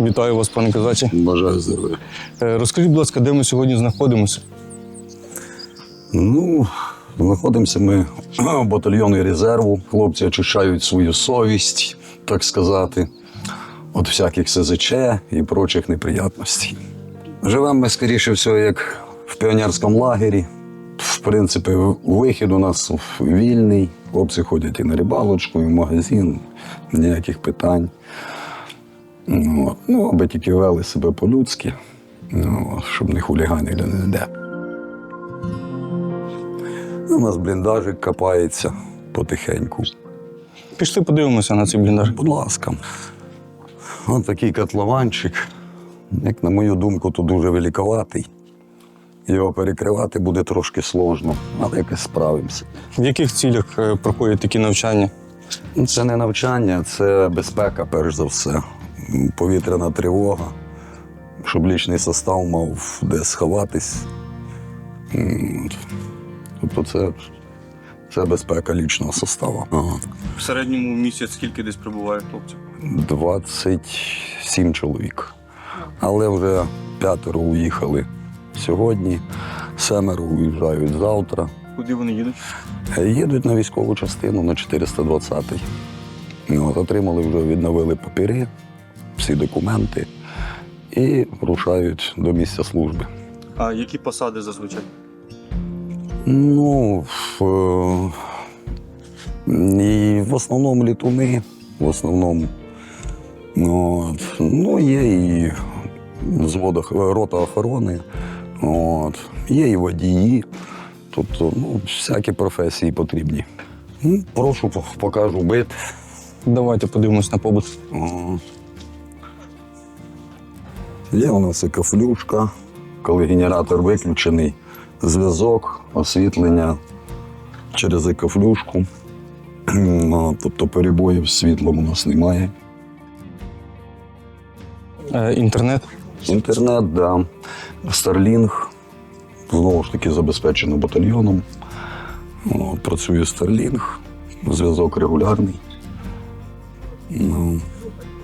Вітаю вас, пане козаче. Бажаю здоров'я. Е, Розкажіть, будь ласка, де ми сьогодні знаходимося? Ну, знаходимося ми в батальйоні резерву. Хлопці очищають свою совість, так сказати, від всяких СЗЧ і прочих неприятностей. Живемо ми, скоріше всього, як в піонерському лагері. В принципі, вихід у нас вільний. Хлопці ходять і на рибалочку, і в магазин, ніяких питань. Ну, ну аби тільки вели себе по-людськи, ну, щоб не хуліганили ніде. У нас бліндажик копається потихеньку. Пішли подивимося на цей бліндаж. Будь ласка. Ось такий котлованчик. Як на мою думку, то дуже великоватий. Його перекривати буде трошки сложно, але якось справимося. В яких цілях е, проходять такі навчання? Ну, Це не навчання, це безпека, перш за все. Повітряна тривога, щоб лічний состав мав де сховатись. Тобто це, це безпека лічного составу. Ага. В середньому місяць скільки десь прибуває хлопців? 27 чоловік. Але вже п'ятеро уїхали сьогодні, семеро уїжджають завтра. Куди вони їдуть? Їдуть на військову частину на 420-й. Ну, От, отримали вже відновили папіри, всі документи і рушають до місця служби. А які посади зазвичай? Ну, в, е, і в основному літуни, в основному. От. Ну, є і взвода, рота охорони, от. є і водії. Тобто, ну, всякі професії потрібні. Ну, прошу, покажу бит. Давайте подивимось на побут. Є у нас і кафлюшка, коли генератор виключений, зв'язок, освітлення через кафлюшку. О, Тобто перебоїв з світлом у нас немає. Е, Інтернет. Інтернет, да. Starlink, знову ж таки забезпечено батальйоном. Працює Starlink, зв'язок регулярний. Ну,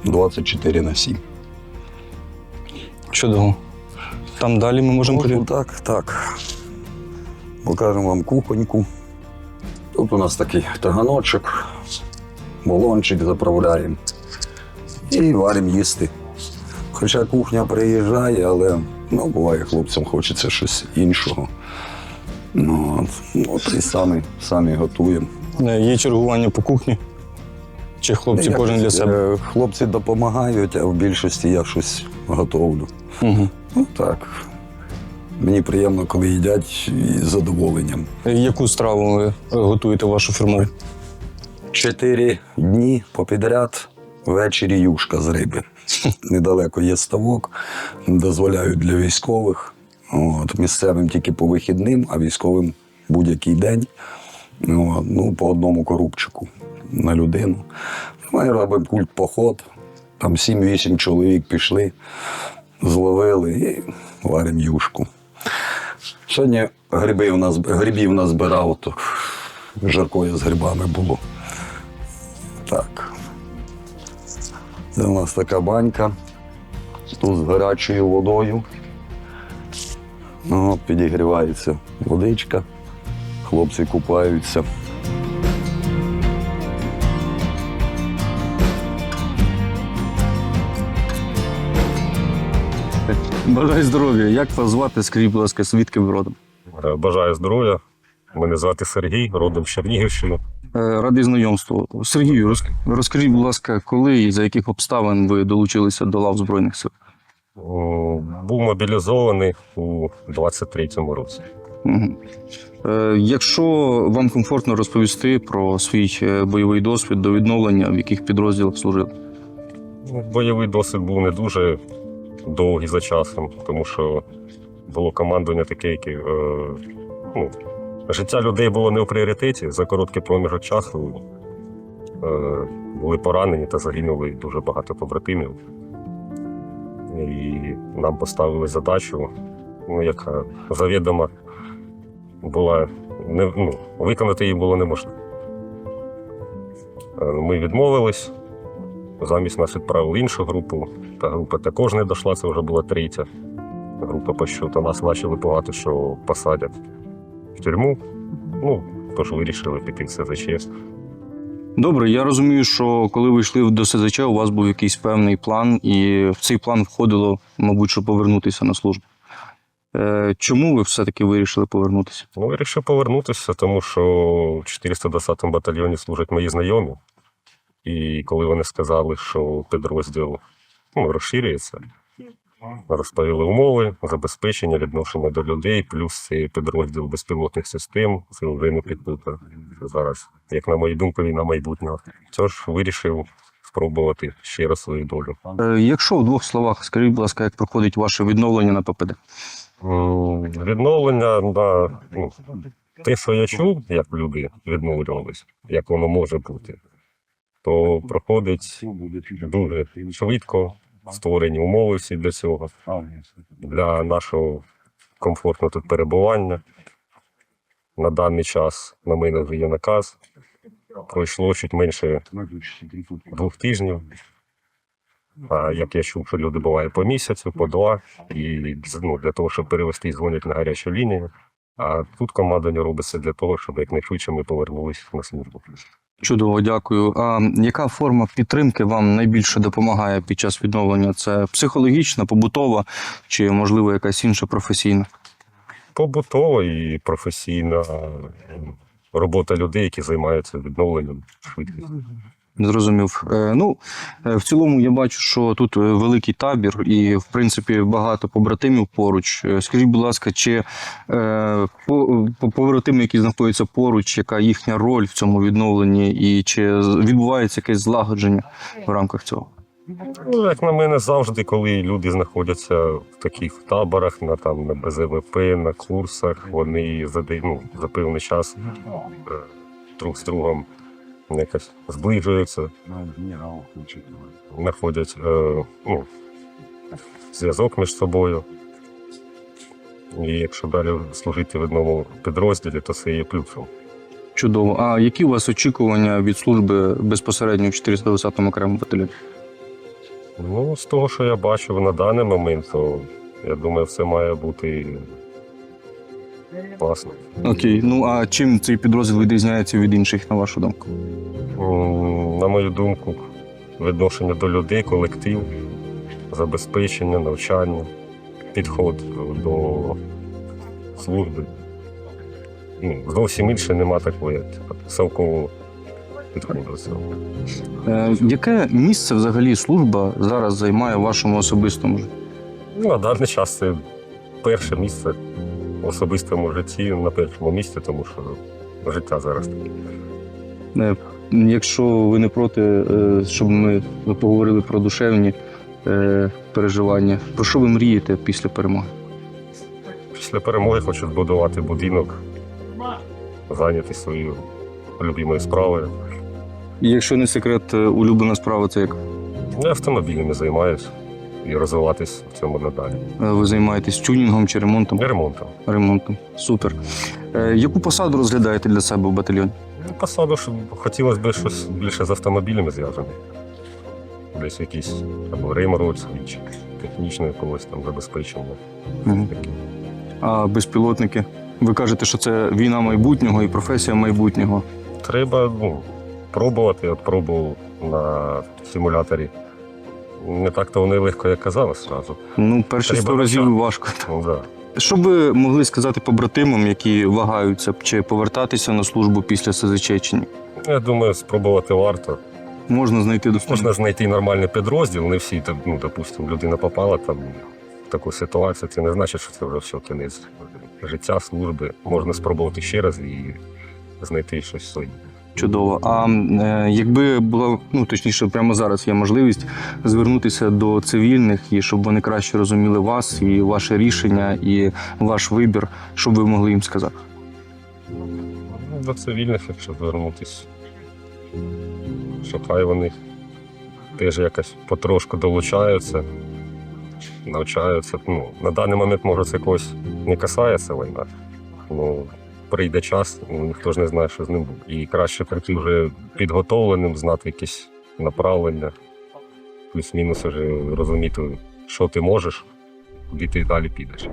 24 на 7. Чудово. Там далі ми можемо Можна так, так. Покажемо вам кухоньку. Тут у нас такий таганочок, балончик заправляємо і варимо їсти. Хоча кухня приїжджає, але ну, буває, хлопцям хочеться щось іншого. Ну, от, і самі, самі готуємо. Е, Є чергування по кухні. Чи хлопці Якось, кожен для себе? е, Хлопці допомагають, а в більшості я щось готовлю. Угу. Ну так. Мені приємно, коли їдять із задоволенням. Яку страву ви готуєте вашу фірмову? Чотири дні попідряд ввечері юшка з риби. Недалеко є ставок, дозволяють для військових. От, місцевим тільки по вихідним, а військовим будь-який день. От, ну, по одному корубчику на людину. Ми робимо культ поход. Там 7-8 чоловік пішли, зловили і варимо юшку. Сьогодні гриби у нас, грибів назбирав, то жаркою з грибами було. Так. Це у нас така банька. Тут з гарячою водою. Ну, підігрівається водичка. Хлопці купаються. Бажаю здоров'я. Як вас звати? Скажіть, будь ласка, звідки ви родом? Е, Бажаю здоров'я. Мене звати Сергій, родом з Чернігівщини. Е, Радий знайомству. Сергію, розкажіть, будь ласка, коли і за яких обставин ви долучилися до лав Збройних сил? Був мобілізований у 23-му році. Е, Якщо вам комфортно розповісти про свій бойовий досвід до відновлення, в яких підрозділах служили? Ну, Бойовий досвід був не дуже довгий за часом, тому що було командування таке, яке е, ну, життя людей було не в пріоритеті за короткий проміжок часу. Е, були поранені та загинули дуже багато побратимів. І нам поставили задачу, ну, яка завідома була не, ну, виконати її було неможливо. Е, Ми відмовились, замість нас відправили іншу групу. Та група також не дійшла, це вже була третя група по щоту. Нас почали багато що посадять в тюрму. Ну, тож вирішили піти в СЗЧ. Добре, я розумію, що коли ви йшли до СЗЧ, у вас був якийсь певний план, і в цей план входило, мабуть, що повернутися на службу. Е, Чому ви все-таки вирішили повернутися? Ну, вирішив повернутися, тому що в 420-му батальйоні служать мої знайомі. І коли вони сказали, що підрозділ ну, розширюється, розповіли умови, забезпечення, відношення до людей, плюс підрозділ безпілотних систем, це вже не підпута. Зараз, як на мою думку, війна майбутнього. Тож вирішив спробувати ще раз свою долю. Е, Якщо в двох словах, скажіть, будь ласка, як проходить ваше відновлення на ППД? Відновлення на ну, те, що я чув, як люди відновлювалися, як воно може бути, то проходить дуже швидко, створені умови всі для цього, для нашого комфортного тут перебування. На даний час на мене вже є наказ. Пройшло чуть менше двох тижнів. А як я чув, що люди буває по місяцю, по два, і ну, для того, щоб перевести, дзвонять на гарячу лінію. А тут командування робиться для того, щоб якнайшвидше ми повернулися на службу. Чудово, дякую. А яка форма підтримки вам найбільше допомагає під час відновлення? Це психологічна, побутова чи, можливо, якась інша професійна? Побутова і професійна робота людей, які займаються відновленням швидкістю. Зрозумів. Е, Ну, е, в цілому я бачу, що тут е, великий табір і, в принципі, багато побратимів поруч. Скажіть, будь ласка, чи по, по- побратими, які знаходяться поруч, яка їхня роль в цьому відновленні, і чи відбувається якесь злагодження в рамках цього? Ну, як на мене, завжди, коли люди знаходяться в таких таборах, на там на БЗВП, на курсах, вони за, ну, за певний час друг з другом якось зближуються, знаходять е, ну, зв'язок між собою. І якщо далі служити в одному підрозділі, то це є плюсом. Чудово. А які у вас очікування від служби безпосередньо в 420-му окремому батальйоні? Ну, з того, що я бачив на даний момент, то я думаю, все має бути класно. Окей, ну а чим цей підрозділ відрізняється від інших, на вашу думку? М, На мою думку, відношення до людей, колектив, забезпечення, навчання, підход до служби. Ну, зовсім інше нема такої типу, совкового цього. Е, яке місце взагалі служба зараз займає в вашому особистому житті? Ну, на даний час це перше місце особистому житті на першому місці, тому що життя зараз таке. Е, Якщо ви не проти, е, щоб ми поговорили про душевні е, переживання, про що ви мрієте після перемоги? Після перемоги хочу збудувати будинок, зайнятися своєю любимою справою. Якщо не секрет, улюблена справа це як Я автомобілями займаюся і розвиватись в цьому надалі. Е, ви займаєтесь тюнінгом чи ремонтом? Ремонтом. Ремонтом. Супер. Е, Яку посаду розглядаєте для себе в батальйоні? Ну, Посаду щоб хотілося б щось більше з автомобілями зв'язане. Десь якісь або ремонт, чи технічне якогось там забезпечення. А безпілотники? Ви кажете, що це війна майбутнього і професія майбутнього. Треба ну, пробувати, от пробував на симуляторі. Не так то вони легко, як казалось зразу. Ну, перші 100 разів важко. Ну, да. Що ви могли сказати побратимам, які вагаються, чи повертатися на службу після СЗЧ? Я думаю, спробувати варто. Можна знайти достатньо. Можна знайти нормальний підрозділ, не всі, там, ну, допустимо, людина попала там в таку ситуацію, це не значить, що це вже все кінець життя, служби. Можна спробувати ще раз і знайти щось своє. Чудово. А е, якби була, ну точніше, прямо зараз є можливість звернутися до цивільних і щоб вони краще розуміли вас і ваше рішення, і ваш вибір, що б ви могли їм сказати? Ну, До цивільних, якщо звернутися. що хай вони теж якось потрошку долучаються, навчаються. Ну, на даний момент, може, це когось не касається війна. Ну, прийде час, ну, ніхто ж не знає, що з ним буде. І краще прийти вже підготовленим, знати якісь направлення, плюс-мінус вже розуміти, що ти можеш, куди ти далі підеш.